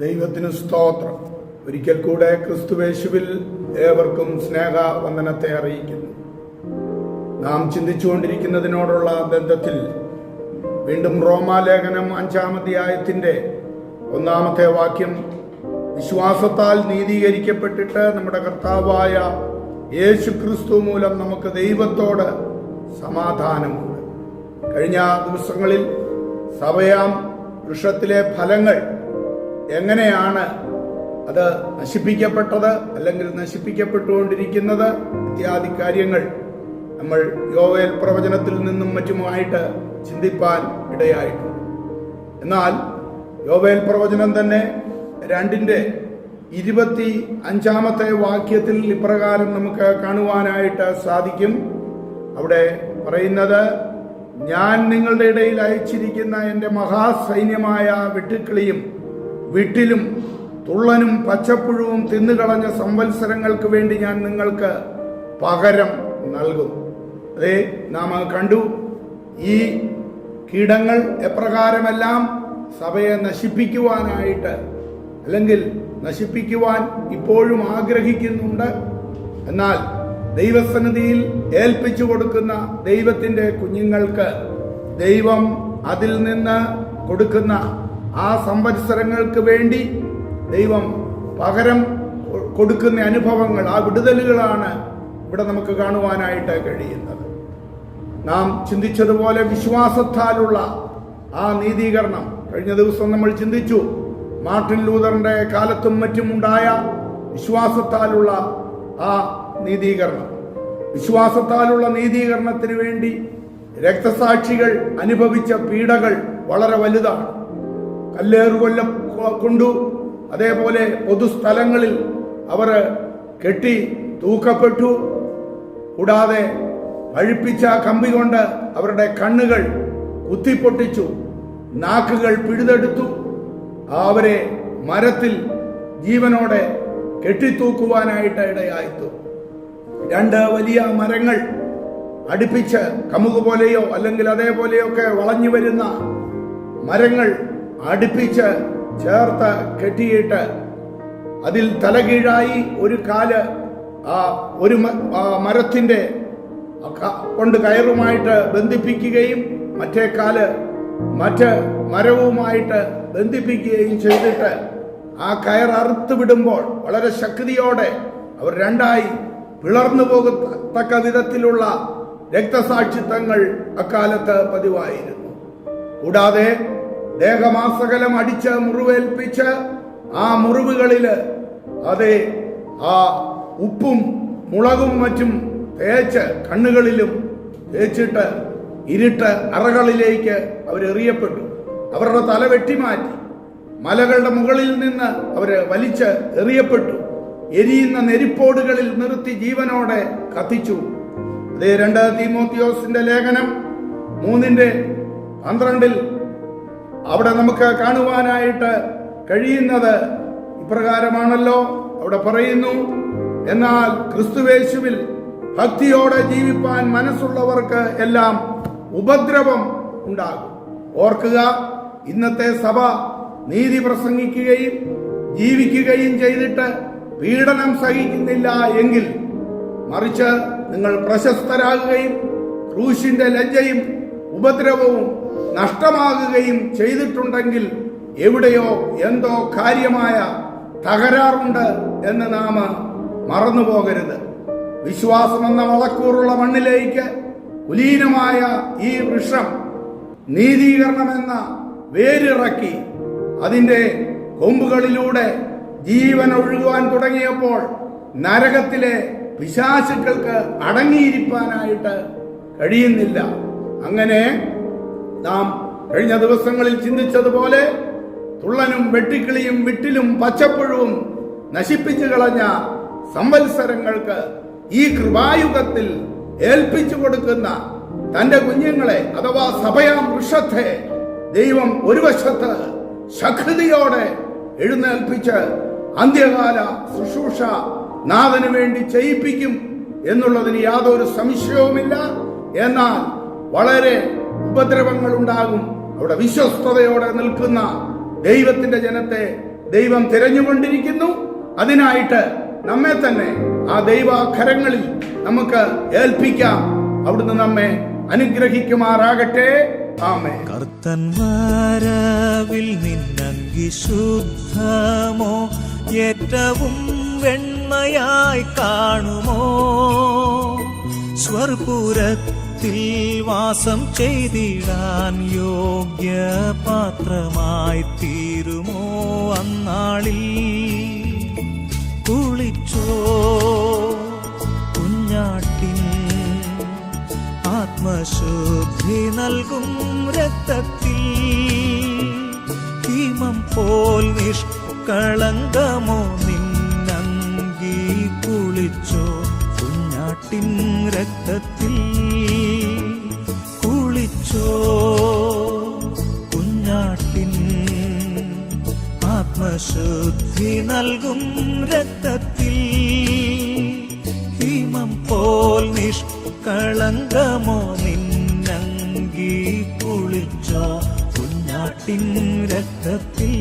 ദൈവത്തിന് സ്തോത്രം. ഒരിക്കൽ കൂടെ ക്രിസ്തുവേശുവിൽ ഏവർക്കും സ്നേഹ വന്ദനത്തെ അറിയിക്കുന്നു. നാം ചിന്തിച്ചുകൊണ്ടിരിക്കുന്നതിനോടുള്ള ബന്ധത്തിൽ വീണ്ടും റോമാലേഖനം അഞ്ചാമധ്യായത്തിന്റെ ഒന്നാമത്തെ വാക്യം വിശ്വാസത്താൽ നീതീകരിക്കപ്പെട്ടിട്ട് നമ്മുടെ കർത്താവായ യേശു ക്രിസ്തു മൂലം നമുക്ക് ദൈവത്തോട് സമാധാനമുണ്ട്. കഴിഞ്ഞ ദിവസങ്ങളിൽ സഭയാം വൃക്ഷത്തിലെ ഫലങ്ങൾ എങ്ങനെയാണ് അത് നശിപ്പിക്കപ്പെട്ടത് അല്ലെങ്കിൽ നശിപ്പിക്കപ്പെട്ടുകൊണ്ടിരിക്കുന്നത്? ഇത്യാദി കാര്യങ്ങൾ നമ്മൾ യോവേൽ പ്രവചനത്തിൽ നിന്നും മറ്റുമായിട്ട് ചിന്തിപ്പാൻ ഇടയായിട്ടുണ്ട്. എന്നാൽ യോവേൽ പ്രവചനം തന്നെ രണ്ടിന്റെ ഇരുപത്തി അഞ്ചാമത്തെ വാക്യത്തിൽ ഇപ്രകാരം നമുക്ക് കാണുവാനായിട്ട് സാധിക്കും. അവിടെ പറയുന്നത് ഞാൻ നിങ്ങളുടെ ഇടയിൽ അയച്ചിരിക്കുന്ന എന്റെ മഹാസൈന്യമായ വെട്ടുക്കിളിയും വിട്ടിലും തുള്ളനും പച്ചപ്പുഴുവും തിന്നുകളഞ്ഞ സംവത്സരങ്ങൾക്ക് വേണ്ടി ഞാൻ നിങ്ങൾക്ക് പകരം നൽകും. അതെ നാം കണ്ടു. ഈ കീടങ്ങൾ എപ്രകാരമെല്ലാം സഭയെ നശിപ്പിക്കുവാനായിട്ട് അല്ലെങ്കിൽ നശിപ്പിക്കുവാൻ ഇപ്പോഴും ആഗ്രഹിക്കുന്നുണ്ട്. എന്നാൽ ദൈവസന്നിധിയിൽ ഏൽപ്പിച്ചു കൊടുക്കുന്ന ദൈവത്തിന്റെ കുഞ്ഞുങ്ങൾക്ക് ദൈവം അതിൽ നിന്ന് കൊടുക്കുന്ന ആ സംവത്സരങ്ങൾക്ക് വേണ്ടി ദൈവം പകരം കൊടുക്കുന്ന അനുഭവങ്ങൾ ആ വിടുതലുകളാണ് ഇവിടെ നമുക്ക് കാണുവാനായിട്ട് കഴിയുന്നത്. നാം ചിന്തിച്ചതുപോലെ വിശ്വാസത്താലുള്ള ആ നീതീകരണം കഴിഞ്ഞ ദിവസം നമ്മൾ ചിന്തിച്ചു. മാർട്ടിൻ ലൂതറിന്റെ കാലത്തും മറ്റും ഉണ്ടായ വിശ്വാസത്താലുള്ള ആ നീതീകരണം. വിശ്വാസത്താലുള്ള നീതീകരണത്തിന് വേണ്ടി രക്തസാക്ഷികൾ അനുഭവിച്ച പീഡകൾ വളരെ വലുതാണ്. കല്ലേറുകൊല്ല കൊണ്ടു. അതേപോലെ പൊതുസ്ഥലങ്ങളിൽ അവർ കെട്ടി തൂക്കപ്പെട്ടു. കൂടാതെ പഴുപ്പിച്ച കമ്പി കൊണ്ട് അവരുടെ കണ്ണുകൾ കുത്തിപ്പൊട്ടിച്ചു. നാക്കുകൾ പിഴുതെടുത്തു. അവരെ മരത്തിൽ ജീവനോടെ കെട്ടിത്തൂക്കുവാനായിട്ട് ഇടയായിത്തു. രണ്ട് വലിയ മരങ്ങൾ അടുപ്പിച്ച് കമുക് പോലെയോ അല്ലെങ്കിൽ അതേപോലെയൊക്കെ വളഞ്ഞു വരുന്ന മരങ്ങൾ അടുപ്പിച്ച് ചേർത്ത് കെട്ടിയിട്ട് അതിൽ തലകീഴായി ഒരു കാൽ ആ ഒരു മരത്തിന്റെ കൊണ്ട് കയറുമായിട്ട് ബന്ധിപ്പിക്കുകയും മറ്റേ കാൽ മറ്റ് മരവുമായിട്ട് ബന്ധിപ്പിക്കുകയും ചെയ്തിട്ട് ആ കയർ അറുത്ത് വിടുമ്പോൾ വളരെ ശക്തിയോടെ അവർ രണ്ടായി പിളർന്നു പോകത്തക്ക വിധത്തിലുള്ള രക്തസാക്ഷിത്വങ്ങൾ അക്കാലത്ത് പതിവായിരുന്നു. കൂടാതെ ദേഹമാസകലം അടിച്ച് മുറിവേൽപ്പിച്ച് ആ മുറിവുകളിൽ അതെ ആ ഉപ്പും മുളകും മറ്റും തേച്ച് കണ്ണുകളിലും തേച്ചിട്ട് ഇരുട്ട് അറകളിലേക്ക് അവരെറിയപ്പെട്ടു അവരുടെ തല വെട്ടിമാറ്റി. മലകളുടെ മുകളിൽ നിന്ന് അവർ വലിച്ച് എറിയപ്പെട്ടു. എരിയുന്ന നെരിപ്പോടുകളിൽ നിർത്തി ജീവനോടെ കത്തിച്ചു. അതേ രണ്ട് തീമോത്തിയോസിന്റെ ലേഖനം മൂന്നിന്റെ പന്ത്രണ്ടിൽ അവിടെ നമുക്ക് കാണുവാനായിട്ട് കഴിയുന്നത് ഇപ്രകാരമാണല്ലോ. അവിടെ പറയുന്നു എന്നാൽ ക്രിസ്തുവേശുവിൽ ഭക്തിയോടെ ജീവിപ്പാൻ മനസ്സുള്ളവർക്ക് എല്ലാം ഉപദ്രവം ഉണ്ടാകും. ഓർക്കുക ഇന്നത്തെ സഭ നീതി പ്രസംഗിക്കുകയും ജീവിക്കുകയും ചെയ്തിട്ട് പീഡനം സഹിക്കുന്നില്ല എങ്കിൽ മറിച്ച് നിങ്ങൾ പ്രശസ്തരാകുകയും ക്രൂശിന്റെ ലജ്ജയും ഉപദ്രവവും നഷ്ടമാകുകയും ചെയ്തിട്ടുണ്ടെങ്കിൽ എവിടെയോ എന്തോ കാര്യമായ തകരാറുണ്ട് എന്ന് നാം മറന്നു പോകരുത് വിശ്വാസമെന്ന വളക്കൂറുള്ള മണ്ണിലേക്ക് കുലീനമായ ഈ വൃക്ഷം നീതീകരണമെന്ന വേരിറക്കി അതിന്റെ കൊമ്പുകളിലൂടെ ജീവൻ ഒഴുകുവാൻ തുടങ്ങിയപ്പോൾ നരകത്തിലെ പിശാചുക്കൾക്ക് അടങ്ങിയിരിക്കാനായിട്ട് കഴിയുന്നില്ല. അങ്ങനെ നാം കഴിഞ്ഞ ദിവസങ്ങളിൽ ചിന്തിച്ചതുപോലെ തുള്ളനും വെട്ടിക്കിളിയും വിട്ടിലും പച്ചപ്പുഴവും നശിപ്പിച്ചു കളഞ്ഞ സംവത്സരങ്ങൾക്ക് ഈ കൃപായുഗത്തിൽ ഏൽപ്പിച്ചു കൊടുക്കുന്ന തന്റെ കുഞ്ഞുങ്ങളെ അഥവാ സഭയാം വൃക്ഷത്തെ ദൈവം ഒരു വശത്ത് ശക്തിയോടെ എഴുന്നേൽപ്പിച്ച് അന്ത്യകാല ശുശ്രൂഷ നാഥന് വേണ്ടി ചെയ്യിപ്പിക്കും എന്നുള്ളതിന് യാതൊരു സംശയവുമില്ല. എന്നാൽ വളരെ ഉപദ്രവങ്ങൾ ഉണ്ടാകും അവിടെ വിശ്വസ്തയോടെ നിൽക്കുന്ന ദൈവത്തിന്റെ ജനത്തെ ദൈവം തിരഞ്ഞുകൊണ്ടിരിക്കുന്നു. അതിനായിട്ട് നമ്മെ തന്നെ ആ ദൈവാഖരങ്ങളിൽ നമുക്ക് ഏൽപ്പിക്കാം. അവിടുന്ന് നമ്മെ അനുഗ്രഹിക്കുമാറാകട്ടെ. ആമേ കർത്തൻ വരവിൽ ശുദ്ധമോ? ഏറ്റവും വെണ്മയായി കാണുമോ? സ്വർപുരത്തിൽ വാസം ചെയ്തിടാൻ യോഗ്യ പാത്രമായി തീരുമോ അന്നാളിൽ? കുളിച്ചോ കുഞ്ഞാട്ടിൻ ആത്മശുദ്ധി നൽകും രക്തത്തിൽ? ഹിമം പോൽ നിഷ്കളങ്കമോ നിന്നങ്കി കുളിച്ചോ കുഞ്ഞാട്ടിൻ രക്തത്തിൽ? നിഷ്കളങ്കമോ നിന്നങ്കി കുളിച്ചോ കുഞ്ഞാട്ടിൻ രക്തത്തിൽ